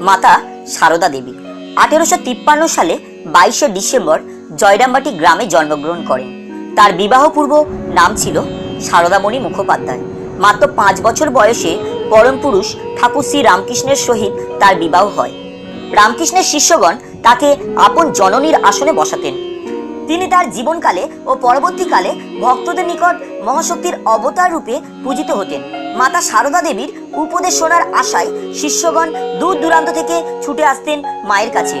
মাতা সারদা দেবী। আঠেরোশো তিপ্পান্ন সালে বাইশে ডিসেম্বর জয়রামবাটি গ্রামে জন্মগ্রহণ করেন। তার বিবাহপূর্ব নাম ছিল সারদামণি মুখোপাধ্যায়। মাত্র পাঁচ বছর বয়সে পরম পুরুষ ঠাকুর শ্রী রামকৃষ্ণের সহিত তার বিবাহ হয়। রামকৃষ্ণের শিষ্যগণ তাকে আপন জননীর আসনে বসাতেন। তিনি তার জীবনকালে ও পরবর্তীকালে ভক্তদের নিকট মহাশক্তির অবতার রূপে পূজিত হতেন। মাতা সারদা দেবীর উপদেশ শোনার আশায় শিষ্যগণ দূর দূরান্ত থেকে ছুটে আসতেন মায়ের কাছে।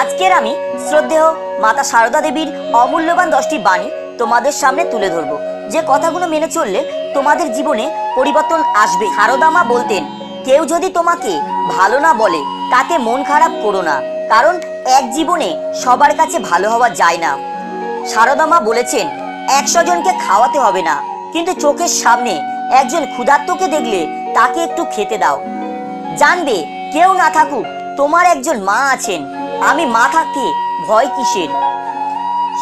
আজকের আমি শ্রদ্ধেয় মাতা সারদা দেবীর অমূল্যবান দশটি বাণী তোমাদের সামনে তুলে ধরব। যে কথাগুলো মেনে চললে তোমাদের জীবনে পরিবর্তন আসবে। সারদা মা বলতেন, কেউ যদি তোমাকে ভালো না বলে তাতে মন খারাপ করো না, কারণ এক জীবনে সবার কাছে ভালো হওয়া যায় না। সারদা মা বলেছেন, একশো জনকে খাওয়াতে হবে না, কিন্তু চোখের সামনে একজন ক্ষুধার্তকে দেখলে তাকে একটু খেতে দাও। জানবে কেউ না থাকুক, তোমার একজন মা আছেন। আমি মা থাকতে ভয় কিসের?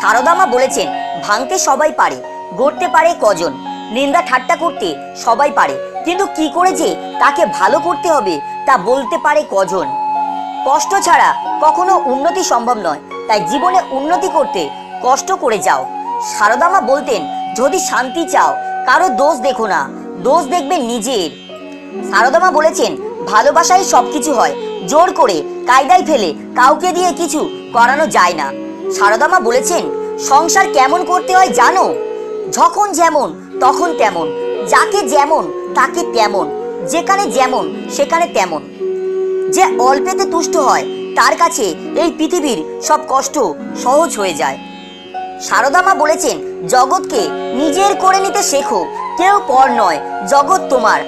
সারদামা বলেছেন, ভাঙতে সবাই পারে, গড়তে পারে কজন। নিন্দা ঠাট্টা করতে সবাই পারে, কিন্তু কি করে যে তাকে ভালো করতে হবে, তা বলতে পারে কজন? কষ্ট ছাড়া কখনো উন্নতি সম্ভব নয়, তাই জীবনে উন্নতি করতে কষ্ট করে যাও। সারদামা বলতেন, যদি শান্তি চাও, কারও দোষ দেখো না। দোষ দেখবে নিজের। সারদামা বলেছেন, ভালোবাসাই সবকিছু হয়। জোর করে, কায়দায় ফেলে, কাউকে দিয়ে কিছু করানো যায় না। সারদামা বলেছেন, সংসার কেমন করতে হয় জানো? যখন যেমন, তখন তেমন। যাকে যেমন, তাকে তেমন। যেখানে যেমন, সেখানে তেমন। যে অল্পেতে তুষ্ট হয়, তার কাছে এই পৃথিবীর সব কষ্ট সহজ হয়ে যায়। সারদামা বলেছেন জগৎকে নিজের করে নিতে শেখো। কেউ পর নয় জগৎ তোমার।